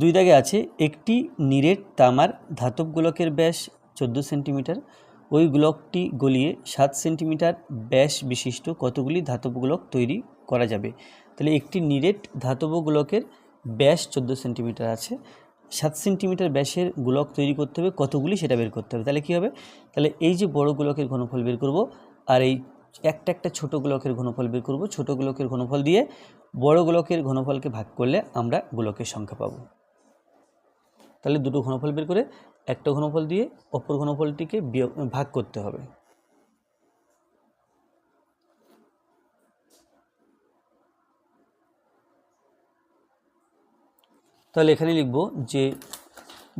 দুই দাগে আছে, একটি নিরেট তামার ধাতব গোলকের ব্যাস চোদ্দ সেন্টিমিটার, ওই গোলকটি গলিয়ে সাত সেন্টিমিটার ব্যাস বিশিষ্ট কতগুলি ধাতব গোলক তৈরি করা যাবে? তাহলে একটি নিরেট ধাতব গোলকের ব্যাস চোদ্দ সেন্টিমিটার আছে, সাত সেন্টিমিটার ব্যাসের গোলক তৈরি করতে হবে, কতগুলি সেটা বের করতে হবে। তাহলে কী হবে? তাহলে এই যে বড় গোলকের ঘনফল বের করব, আর এই একটা একটা ছোট গোলকের ঘনফল বের করব, ছোট গোলকের ঘনফল দিয়ে বড় গোলকের ঘনফলকে ভাগ করলে আমরা গোলকের সংখ্যা পাবো। তাহলে দুটো ঘনফল বের করে একটা ঘনফল দিয়ে অপর ঘনফলটিকে ভাগ করতে হবে। তাহলে এখানে লিখব যে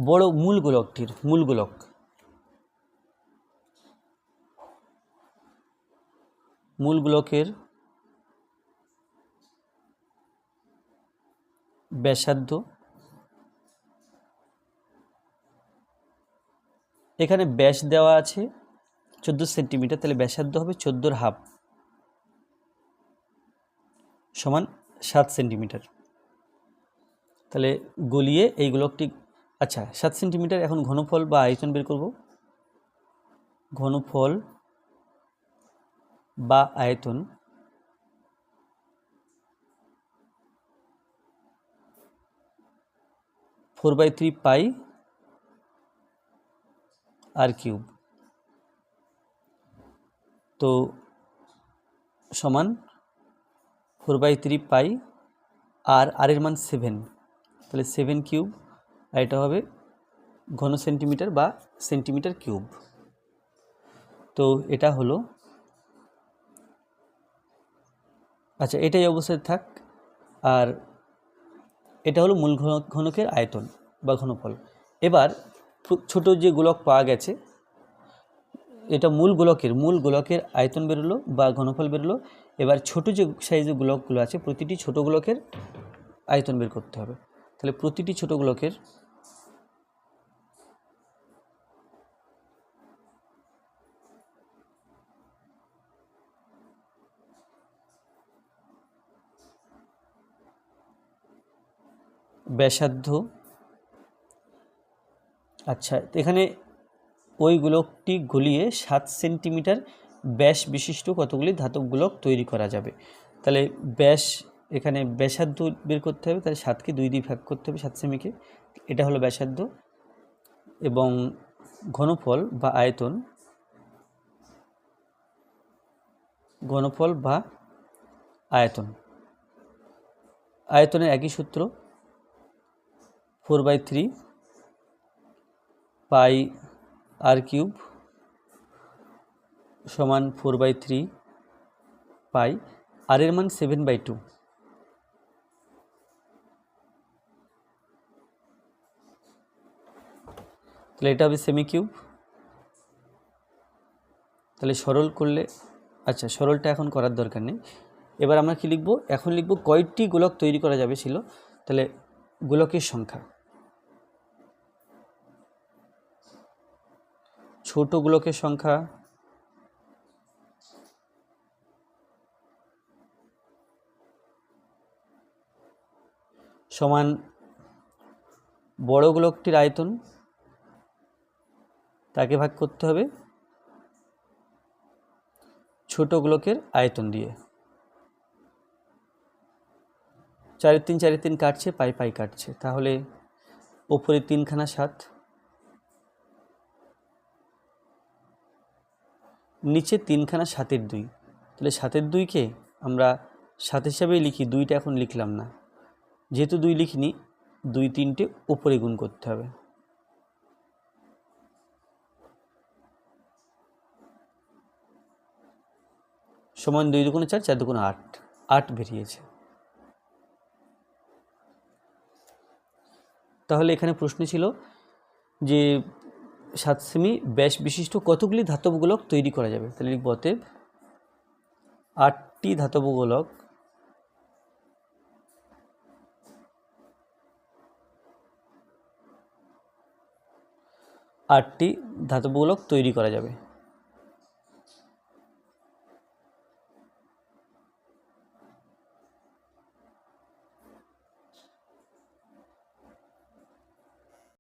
বড় মূল গোলকটির মূল গোলক মূল গোলকের ব্যাসার্ধ এখানে ব্যাস দেওয়া আছে চোদ্দ সেন্টিমিটার, তাহলে ব্যাসার্ধ হবে চোদ্দোর হাফ সমান সাত সেন্টিমিটার। তাহলে গলিয়ে এই গোলকটি আচ্ছা সাত সেন্টিমিটার এখন ঘনফল বা আয়তন বের করব। ঘনফল বা আয়তন four by three pi r cube. তো সমান four by three pi r r এর মান সেভেন। তাহলে সেভেন কিউব, আর এটা হবে ঘন সেন্টিমিটার বা সেন্টিমিটার কিউব। তো এটা হলো আচ্ছা এটাই অবস্থায় থাক। আর এটা হলো মূল ঘন ঘনকের আয়তন বা ঘনফল। এবার ছোট যে গোলক পাওয়া গেছে, এটা মূল গোলকের মূল গোলকের আয়তন বেরোলো বা ঘনফল বেরোলো। এবার ছোট যে সাইজের গোলকগুলো আছে, প্রতিটি ছোট গোলকের আয়তন বের করতে হবে। তাহলে প্রতিটি ছোট গোলকের ব্যাসার্ধ আচ্ছা এখানে ওই গোলকটি গলিয়ে সাত সেন্টিমিটার ব্যাস বিশিষ্ট কতগুলি ধাতব গোলক তৈরি করা যাবে। তাহলে ব্যাস, এখানে ব্যাসার্ধ বের করতে হবে, তাহলে সাতকে দুই দিয়ে ভাগ করতে হবে সাত সেমিকে এটা হলো ব্যাসার্ধ এবং ঘনফল বা আয়তন, ঘনফল বা আয়তন। আয়তনের একই সূত্র, four by three pi r cube সমান four by three pi r এর মান সেভেন বাই টু তাহলে এটা হবে সেমি কিউব তাহলে সরল করলে আচ্ছা সরলটা এখন করার দরকার নেই। এবার আমরা কি লিখব? এখন লিখব কয়টি গোলক তৈরি করা যাবে ছিল? তাহলে গোলকের সংখ্যা। ছোট গোলকের সংখ্যা সমান বড় গোলকটির আয়তন, তাকে ভাগ করতে হবে ছোট গোলকের আয়তন দিয়ে। চারের তিন চারের তিন কাটছে, পাই পাই কাটছে। তাহলে ওপরে তিনখানা সাত। নিচে তিনখানা সাতের দুই। তাহলে সাতের দুইকে আমরা সাত হিসাবেই লিখি, দুইটা এখন লিখলাম না। যেহেতু দুই লিখিনি, দুই তিনটে উপরে গুণ করতে হবে। সমান দুই দুগুণে চার চার দুগুণে আট। আট বেরিয়েছে। তাহলে এখানে প্রশ্ন ছিল যে সাত সেমি ব্যাস বিশিষ্ট কতগুলি ধাতব গোলক তৈরি করা যাবে? তাহলে লিখব অতএব আটটি ধাতব গোলক আটটি ধাতব গোলক তৈরি করা যাবে।